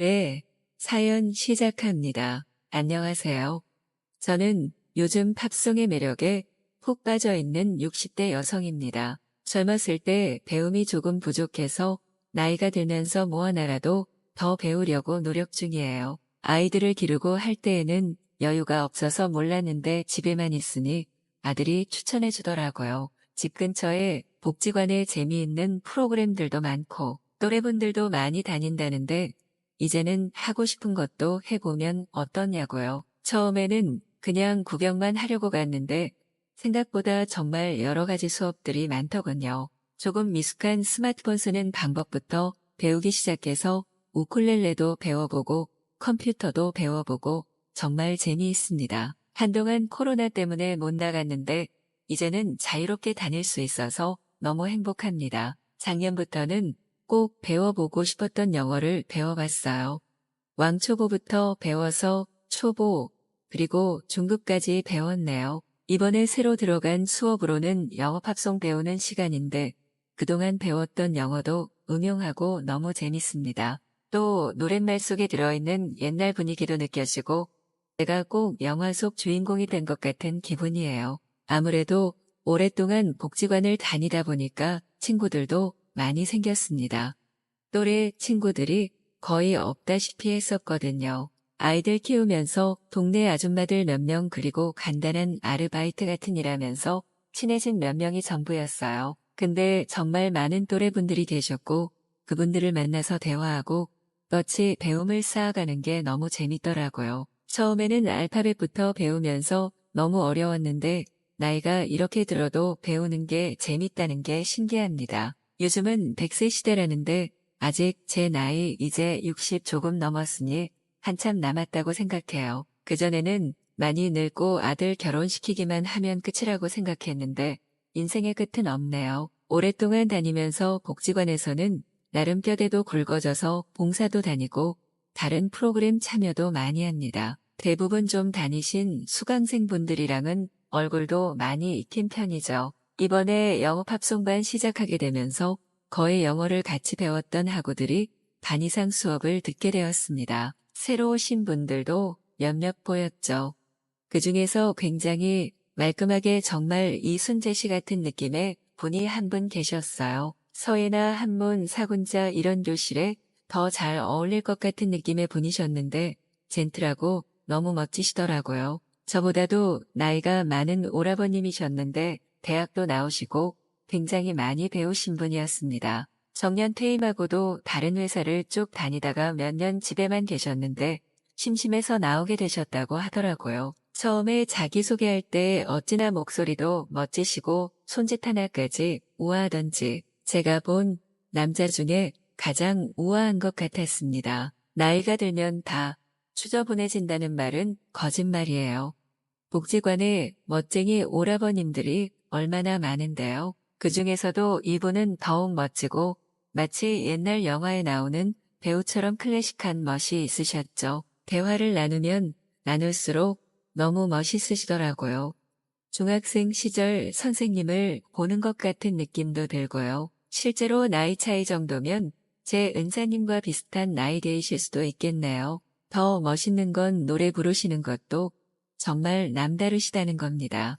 네, 사연 시작합니다. 안녕하세요. 저는 요즘 팝송의 매력에 푹 빠져 있는 60대 여성입니다. 젊었을 때 배움이 조금 부족해서 나이가 들면서 뭐 하나라도 더 배우려고 노력 중이에요. 아이들을 기르고 할 때에는 여유가 없어서 몰랐는데 집에만 있으니 아들이 추천해 주더라고요. 집 근처에 복지관에 재미있는 프로그램들도 많고 또래분들도 많이 다닌다는데 이제는 하고 싶은 것도 해보면 어떠냐고요. 처음에는 그냥 구경만 하려고 갔는데 생각보다 정말 여러 가지 수업들이 많더군요. 조금 미숙한 스마트폰 쓰는 방법부터 배우기 시작해서 우쿨렐레도 배워보고 컴퓨터도 배워보고 정말 재미있습니다. 한동안 코로나 때문에 못 나갔는데 이제는 자유롭게 다닐 수 있어서 너무 행복합니다. 작년부터는 꼭 배워보고 싶었던 영어를 배워봤어요. 왕초보부터 배워서 초보, 그리고 중급까지 배웠네요. 이번에 새로 들어간 수업으로는 영어 팝송 배우는 시간인데 그동안 배웠던 영어도 응용하고 너무 재밌습니다. 또 노랫말 속에 들어있는 옛날 분위기도 느껴지고 내가 꼭 영화 속 주인공이 된 것 같은 기분이에요. 아무래도 오랫동안 복지관을 다니다 보니까 친구들도 많이 생겼습니다. 또래 친구들이 거의 없다시피 했었거든요. 아이들 키우면서 동네 아줌마들 몇 명 그리고 간단한 아르바이트 같은 일하면서 친해진 몇 명이 전부였어요. 근데 정말 많은 또래 분들이 계셨고 그분들을 만나서 대화하고 같이 배움을 쌓아가는 게 너무 재밌더라고요. 처음에는 알파벳부터 배우면서 너무 어려웠는데 나이가 이렇게 들어도 배우는 게 재밌다는 게 신기합니다. 요즘은 100세 시대라는데 아직 제 나이 이제 60 조금 넘었으니 한참 남았다고 생각해요. 그전에는 많이 늙고 아들 결혼시키기만 하면 끝이라고 생각했는데 인생의 끝은 없네요. 오랫동안 다니면서 복지관에서는 나름 뼈대도 굵어져서 봉사도 다니고 다른 프로그램 참여도 많이 합니다. 대부분 좀 다니신 수강생분들이랑은 얼굴도 많이 익힌 편이죠. 이번에 영어 팝송반 시작하게 되면서 거의 영어를 같이 배웠던 학우들이 반 이상 수업을 듣게 되었습니다. 새로 오신 분들도 몇몇 보였죠. 그 중에서 굉장히 말끔하게 정말 이순재 씨 같은 느낌의 분이 한 분 계셨어요. 서예나 한문, 사군자 이런 교실에 더 잘 어울릴 것 같은 느낌의 분이셨는데 젠틀하고 너무 멋지시더라고요. 저보다도 나이가 많은 오라버님이셨는데 대학도 나오시고 굉장히 많이 배우신 분이었습니다. 정년 퇴임하고도 다른 회사를 쭉 다니다가 몇 년 집에만 계셨는데 심심해서 나오게 되셨다고 하더라고요. 처음에 자기소개할 때 어찌나 목소리도 멋지시고 손짓 하나까지 우아하던지 제가 본 남자 중에 가장 우아한 것 같았습니다. 나이가 들면 다 추저분해진다는 말은 거짓말이에요. 복지관에 멋쟁이 오라버님들이 얼마나 많은데요. 그 중에서도 이분은 더욱 멋지고 마치 옛날 영화에 나오는 배우처럼 클래식한 멋이 있으셨죠. 대화를 나누면 나눌수록 너무 멋있으시더라고요. 중학생 시절 선생님을 보는 것 같은 느낌도 들고요. 실제로 나이 차이 정도면 제 은사님과 비슷한 나이대이실 수도 있겠네요. 더 멋있는 건 노래 부르시는 것도 정말 남다르시다는 겁니다.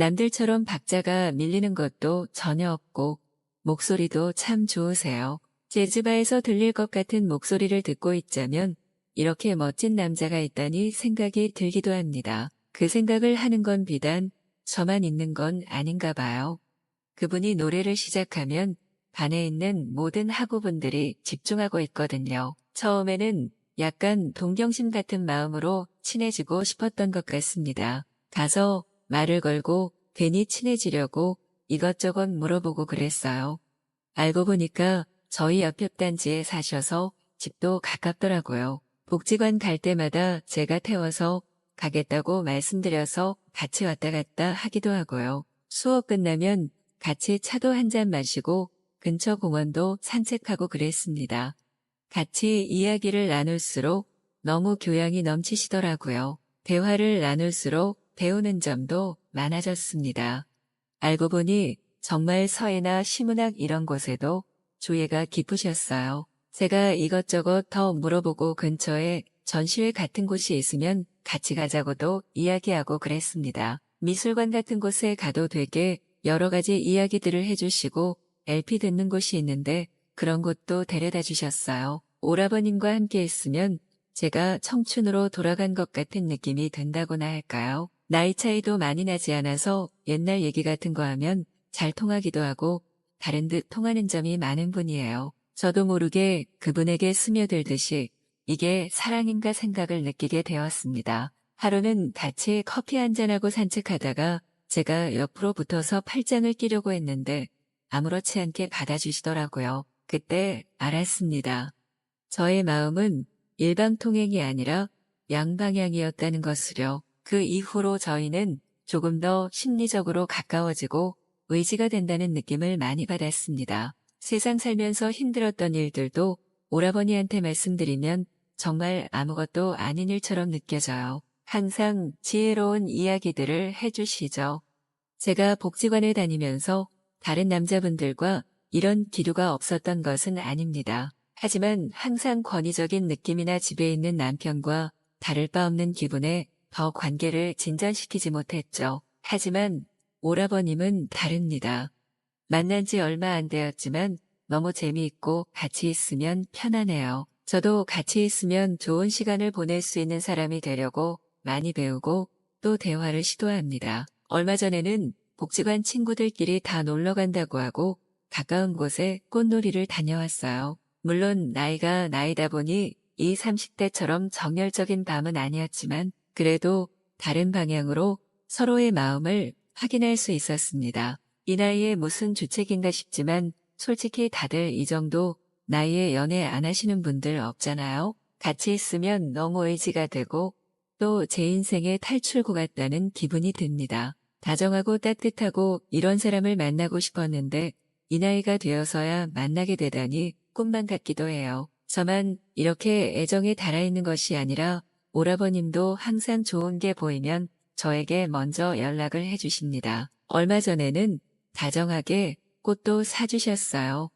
남들처럼 박자가 밀리는 것도 전혀 없고 목소리도 참 좋으세요. 재즈바에서 들릴 것 같은 목소리를 듣고 있자면 이렇게 멋진 남자가 있다니 생각이 들기도 합니다. 그 생각을 하는 건 비단 저만 있는 건 아닌가 봐요. 그분이 노래를 시작하면 반에 있는 모든 학우분들이 집중하고 있거든요. 처음에는 약간 동경심 같은 마음으로 친해지고 싶었던 것 같습니다. 가서 말을 걸고 괜히 친해지려고 이것저것 물어보고 그랬어요. 알고 보니까 저희 옆옆 단지에 사셔서 집도 가깝더라고요. 복지관 갈 때마다 제가 태워서 가겠다고 말씀드려서 같이 왔다 갔다 하기도 하고요. 수업 끝나면 같이 차도 한 잔 마시고 근처 공원도 산책하고 그랬습니다. 같이 이야기를 나눌수록 너무 교양이 넘치시더라고요. 대화를 나눌수록 배우는 점도 많아졌습니다. 알고 보니 정말 서예나 시문학 이런 곳에도 조예가 깊으셨어요. 제가 이것저것 더 물어보고 근처에 전시회 같은 곳이 있으면 같이 가자고도 이야기하고 그랬습니다. 미술관 같은 곳에 가도 되게 여러 가지 이야기들을 해주시고 LP 듣는 곳이 있는데 그런 곳도 데려다 주셨어요. 오라버님과 함께 있으면 제가 청춘으로 돌아간 것 같은 느낌이 든다고나 할까요? 나이 차이도 많이 나지 않아서 옛날 얘기 같은 거 하면 잘 통하기도 하고 다른 듯 통하는 점이 많은 분이에요. 저도 모르게 그분에게 스며들듯이 이게 사랑인가 생각을 느끼게 되었습니다. 하루는 같이 커피 한잔하고 산책하다가 제가 옆으로 붙어서 팔짱을 끼려고 했는데 아무렇지 않게 받아주시더라고요. 그때 알았습니다. 저의 마음은 일방통행이 아니라 양방향이었다는 것을요. 그 이후로 저희는 조금 더 심리적으로 가까워지고 의지가 된다는 느낌을 많이 받았습니다. 세상 살면서 힘들었던 일들도 오라버니한테 말씀드리면 정말 아무것도 아닌 일처럼 느껴져요. 항상 지혜로운 이야기들을 해주시죠. 제가 복지관을 다니면서 다른 남자분들과 이런 기류가 없었던 것은 아닙니다. 하지만 항상 권위적인 느낌이나 집에 있는 남편과 다를 바 없는 기분에 더 관계를 진전시키지 못했죠. 하지만 오라버님은 다릅니다. 만난 지 얼마 안 되었지만 너무 재미있고 같이 있으면 편하네요. 저도 같이 있으면 좋은 시간을 보낼 수 있는 사람이 되려고 많이 배우고 또 대화를 시도합니다. 얼마 전에는 복지관 친구들끼리 다 놀러 간다고 하고 가까운 곳에 꽃놀이를 다녀왔어요. 물론 나이가 나이다 보니 이 30대처럼 정열적인 밤은 아니었지만 그래도 다른 방향으로 서로의 마음을 확인할 수 있었습니다. 이 나이에 무슨 주책인가 싶지만 솔직히 다들 이 정도 나이에 연애 안 하시는 분들 없잖아요. 같이 있으면 너무 의지가 되고 또 제 인생의 탈출구 같다는 기분이 듭니다. 다정하고 따뜻하고 이런 사람을 만나고 싶었는데 이 나이가 되어서야 만나게 되다니 꿈만 같기도 해요. 저만 이렇게 애정에 달아있는 것이 아니라 오라버님도 항상 좋은 게 보이면 저에게 먼저 연락을 해주십니다. 얼마 전에는 다정하게 꽃도 사주셨어요.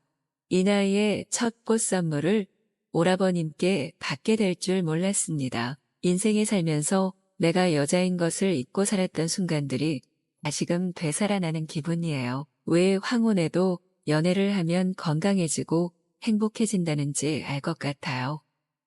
이 나이에 첫 꽃 선물을 오라버님께 받게 될 줄 몰랐습니다. 인생에 살면서 내가 여자인 것을 잊고 살았던 순간들이 다시금 되살아나는 기분이에요. 왜 황혼에도 연애를 하면 건강해지고 행복해진다는지 알 것 같아요.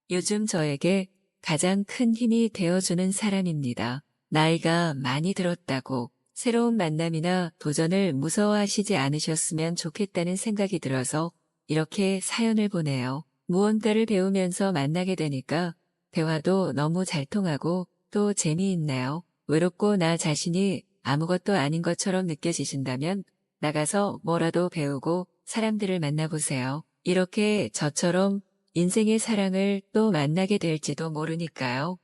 요즘 저에게 가장 큰 힘이 되어주는 사람입니다. 나이가 많이 들었다고 새로운 만남이나 도전을 무서워하시지 않으셨으면 좋겠다는 생각이 들어서 이렇게 사연을 보내요. 무언가를 배우면서 만나게 되니까 대화도 너무 잘 통하고 또 재미있네요. 외롭고 나 자신이 아무것도 아닌 것처럼 느껴지신다면 나가서 뭐라도 배우고 사람들을 만나보세요. 이렇게 저처럼 인생의 사랑을 또 만나게 될지도 모르니까요.